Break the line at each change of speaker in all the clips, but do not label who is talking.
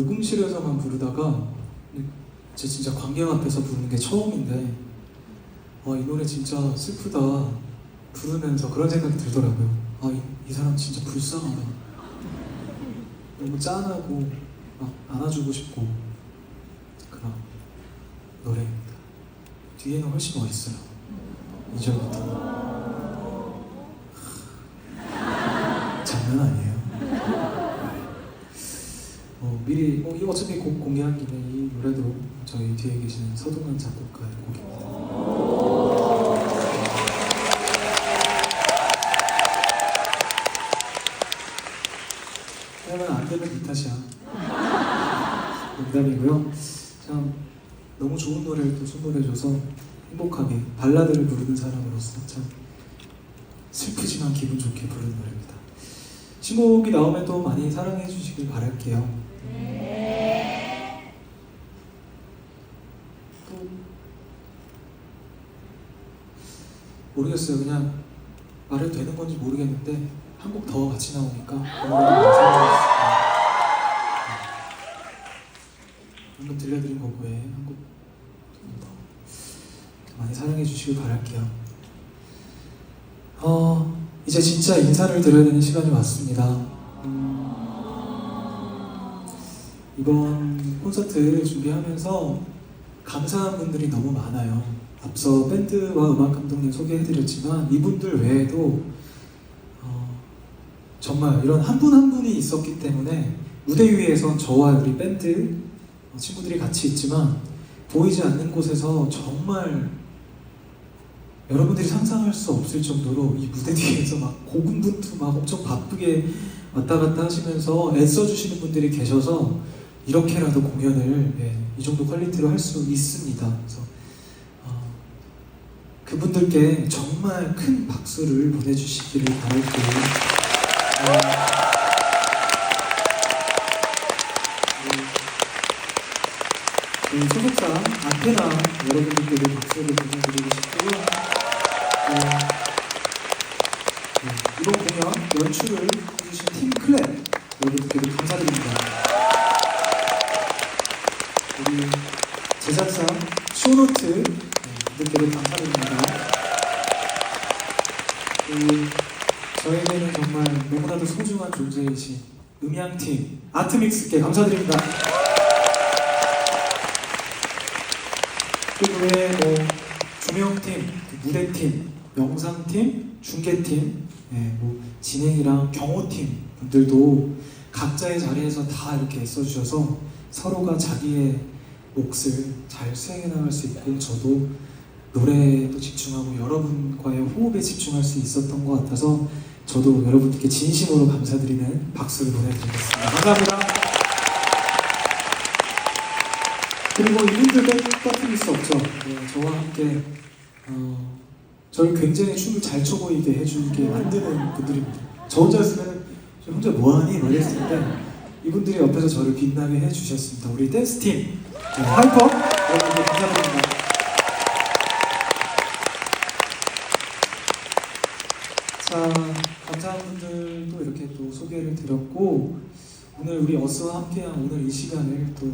녹음실에서만 부르다가 제 진짜 관객 앞에서 부르는 게 처음인데 아, 이 노래 진짜 슬프다 부르면서 그런 생각이 들더라고요. 아, 이, 이 사람 진짜 불쌍하다. 너무 짠하고 막 안아주고 싶고 그런 노래입니다. 뒤에는 훨씬 멋있어요. 2절부터. 장난 아니에요. 어, 미리 어, 이 어차피 곡 공개한 김에 이 노래도 저희 뒤에 계시는 서동환 작곡가의 곡입니다. 그러면 안 되면 네 탓이야. 농담이고요. 참 너무 좋은 노래를 또 선보여줘서 행복하게 발라드를 부르는 사람으로서 참 슬프지만 기분 좋게 부르는 노래입니다. 신곡이 나오면 또 많이 사랑해 주시길 바랄게요. 또 모르겠어요. 그냥 말해도 되는 건지 모르겠는데 한 곡 더 같이 나오니까 한번 들려드린 곡 외에 한곡 많이 사랑해 주시길 바랄게요. 어, 이제 진짜 인사를 드려야 되는 시간이 왔습니다. 이번 콘서트 준비하면서 감사한 분들이 너무 많아요. 앞서 밴드와 음악 감독님 소개해드렸지만 이분들 외에도 어, 정말 이런 한 분한 분이 있었기 때문에 무대 위에선 저와 우리 밴드 어, 친구들이 같이 있지만 보이지 않는 곳에서 정말 여러분들이 상상할 수 없을 정도로 이 무대 뒤에서 막 고군분투 막 엄청 바쁘게 왔다 갔다 하시면서 애써주시는 분들이 계셔서 이렇게라도 공연을 예, 이 정도 퀄리티로 할 수 있습니다. 그래서 어, 그분들께 정말 큰 박수를 보내주시기를 바랄게요. 어, 네, 소속사 안테나 여러분들께도 박수를 보내드리고 싶고요. 어, 네, 이번 공연 연출을 해주신 팀 클랩 여러분들께도 감사드립니다. 우리 제작사 쇼노트 네, 분들께도 감사드립니다. 그리고 저에게는 정말 너무나도 소중한 존재이신 음향팀 아트믹스께 감사드립니다. 그 외에 뭐 조명팀, 그 무대팀, 영상팀, 중계팀, 예, 뭐 진행이랑 경호팀 분들도 각자의 자리에서 다 이렇게 써주셔서 서로가 자기의 몫을 잘 수행해 나갈 수 있고 저도 노래에도 집중하고 여러분과의 호흡에 집중할 수 있었던 것 같아서 저도 여러분들께 진심으로 감사드리는 박수를 보내드리겠습니다. 감사합니다. 그리고 이분들 빼- 빠뜨릴 수 없죠. 네, 저와 함께 어, 저를 굉장히 춤을 잘 춰 보이게 해주게 만드는 분들입니다. 저 혼자였으면 저 혼자 뭐하니? 막 이랬을 텐데 이분들이 옆에서 저를 빛나게 해주셨습니다. 우리 댄스팀 네, 하이퍼 여러분들 감사드립니다. 자 감사한 분들도 이렇게 또 소개를 드렸고 오늘 우리 어스와 함께한 오늘 이 시간을 또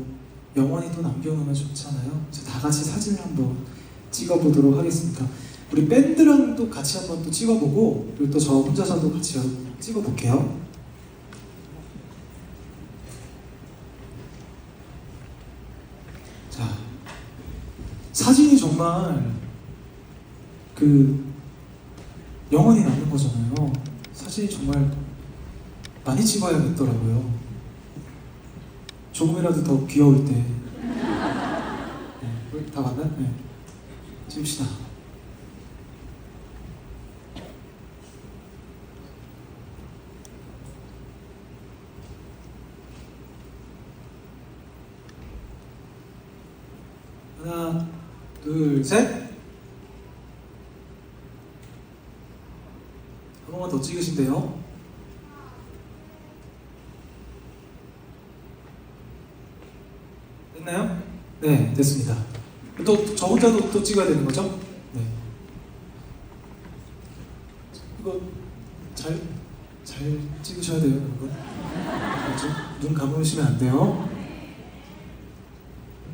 영원히 또 남겨놓으면 좋잖아요. 다 같이 사진을 한번 찍어보도록 하겠습니다. 우리 밴드랑도 같이 한번 또 찍어보고 그리고 또 저 혼자서도 같이 찍어볼게요. 자, 사진이 정말 그 영원히 남는 거잖아요. 사진이 정말 많이 찍어야겠더라고요. 조금이라도 더 귀여울 때. 네, 다 맞나? 네. 찍읍시다. 하나, 둘, 셋. 한 번만 더 찍으시면 돼요. 됐나요? 네, 됐습니다. 또 저 혼자도 또 찍어야 되는 거죠? 네. 이거 잘, 잘 찍으셔야 돼요, 여러분. 알죠? 눈 감으시면 안 돼요.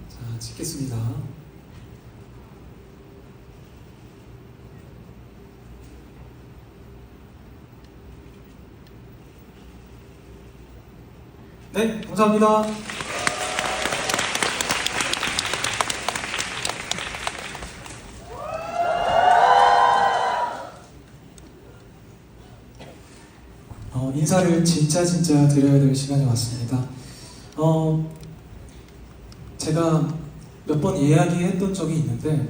자, 찍겠습니다. 네, 감사합니다. 어, 인사를 진짜 진짜 드려야 될 시간이 왔습니다. 어, 제가 몇 번 이야기했던 적이 있는데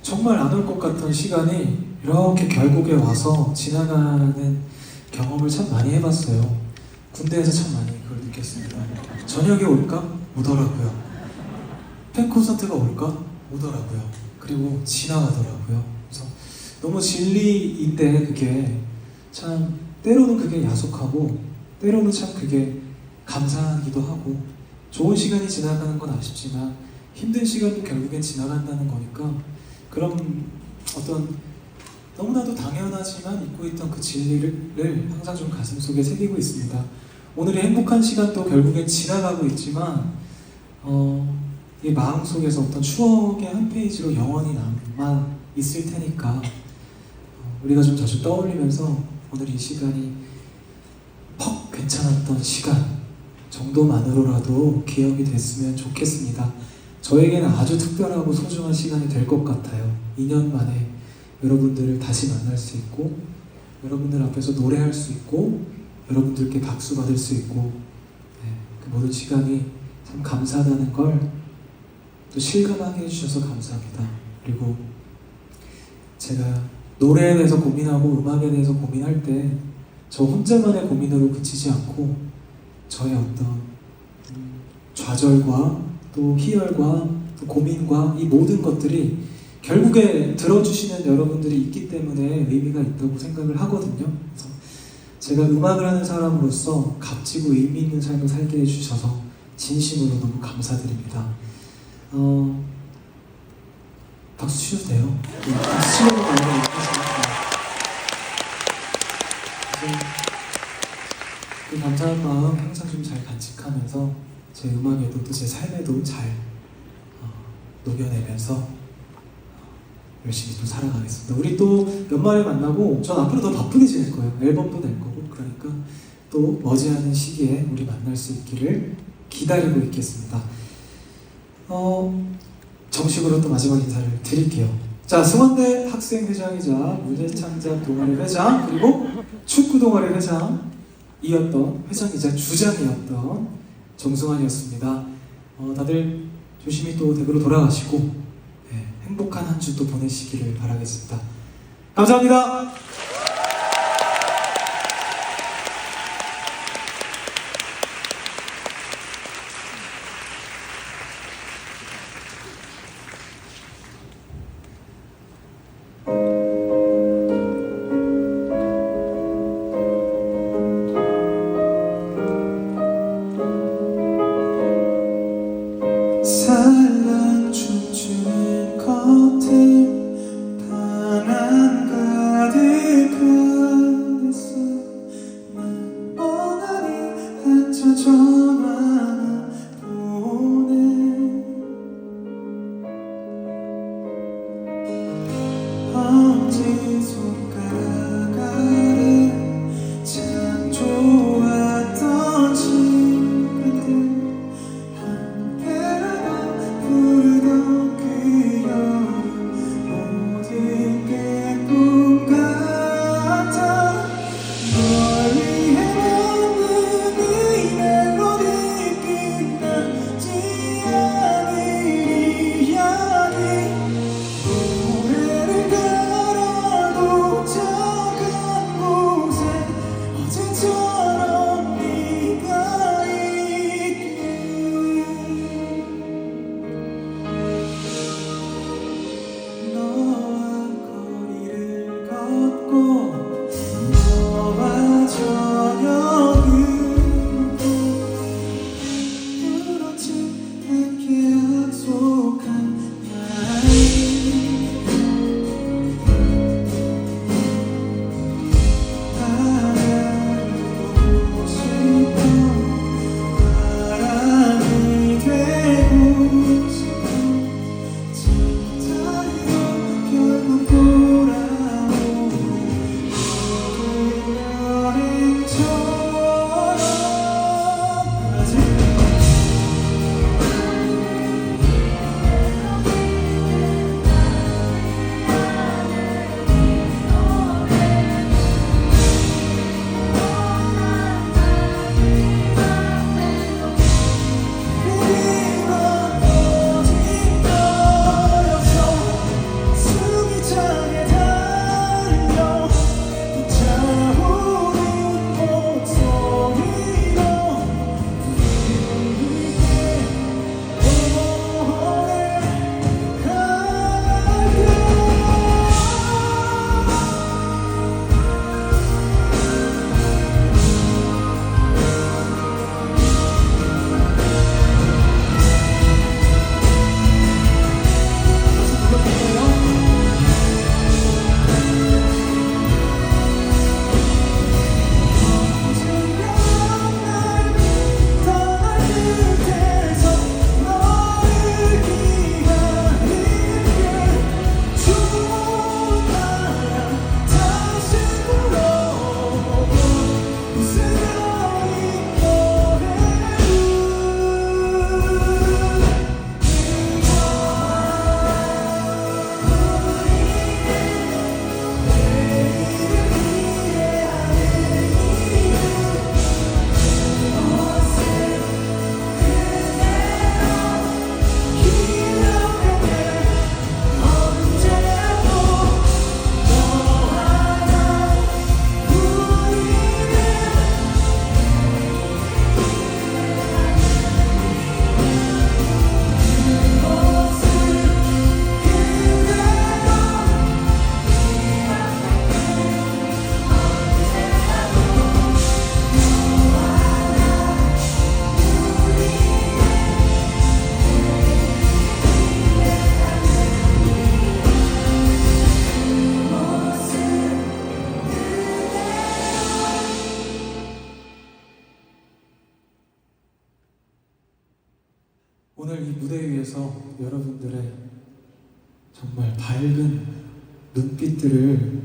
정말 안 올 것 같던 시간이 이렇게 결국에 와서 지나가는 경험을 참 많이 해봤어요. 군대에서 참 많이 느꼈습니다. 저녁에 올까? 오더라고요. 팬 콘서트가 올까? 오더라고요. 그리고 지나가더라고요. 그래서 너무 진리인데 그게 참 때로는 그게 야속하고 때로는 참 그게 감사하기도 하고 좋은 시간이 지나가는 건 아쉽지만 힘든 시간도 결국엔 지나간다는 거니까 그런 어떤 너무나도 당연하지만 잊고 있던 그 진리를 항상 좀 가슴 속에 새기고 있습니다. 오늘의 행복한 시간도 결국엔 지나가고 있지만 어, 이 마음 속에서 어떤 추억의 한 페이지로 영원히 남아 있을 테니까 어, 우리가 좀 자주 떠올리면서 오늘 이 시간이 퍽 괜찮았던 시간 정도만으로라도 기억이 됐으면 좋겠습니다. 저에게는 아주 특별하고 소중한 시간이 될 것 같아요. 2년 만에 여러분들을 다시 만날 수 있고 여러분들 앞에서 노래할 수 있고 여러분들께 박수 받을 수 있고 네, 그 모든 시간이 참 감사하다는 걸 또 실감하게 해주셔서 감사합니다. 그리고 제가 노래에 대해서 고민하고 음악에 대해서 고민할 때 저 혼자만의 고민으로 그치지 않고 저의 어떤 음, 좌절과 또 희열과 또 고민과 이 모든 것들이 결국에 들어주시는 여러분들이 있기 때문에 의미가 있다고 생각을 하거든요. 제가 음악을 하는 사람으로서 값지고 의미 있는 삶을 살게 해주셔서 진심으로 너무 감사드립니다. 어, 박수 치셔도 돼요. 네, 박수 너무 못하시니까. 그 감사한 마음 항상 좀 잘 간직하면서 제 음악에도 또 제 삶에도 잘 어, 녹여내면서 어, 열심히 좀 살아가겠습니다. 우리 또 연말에 만나고 전 앞으로 더 바쁘게 지낼 거예요. 앨범도 낼 거고 그러니까 또 머지않은 시기에 우리 만날 수 있기를 기다리고 있겠습니다. 어, 정식으로 또 마지막 인사를 드릴게요. 자, 승원대 학생회장이자 문예창작 동아리 회장 그리고 축구 동아리 회장이었던 회장이자 주장이었던 정승환이었습니다. 어, 다들 조심히 또 댁으로 돌아가시고 네, 행복한 한주또 보내시기를 바라겠습니다. 감사합니다. 사 눈빛들을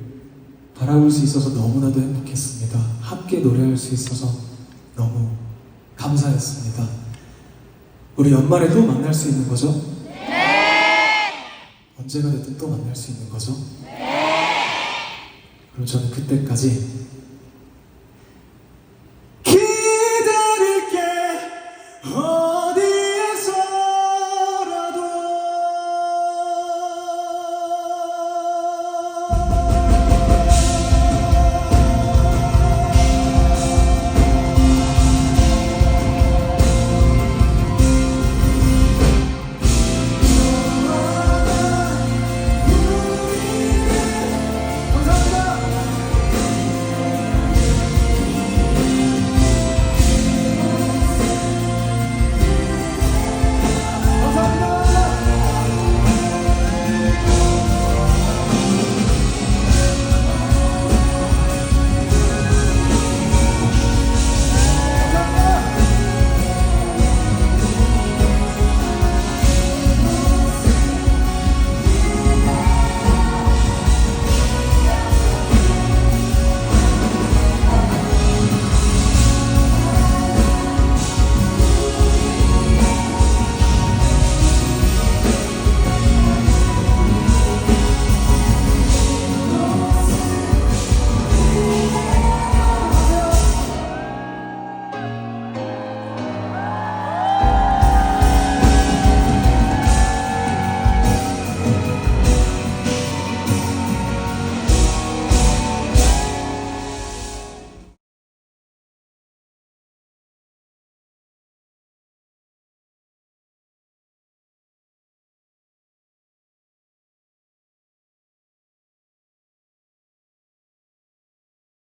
바라볼 수 있어서 너무나도 행복했습니다. 함께 노래할 수 있어서 너무 감사했습니다. 우리 연말에 또 만날 수 있는 거죠? 언제가 됐든 또 만날 수 있는 거죠? 그럼 저는 그때까지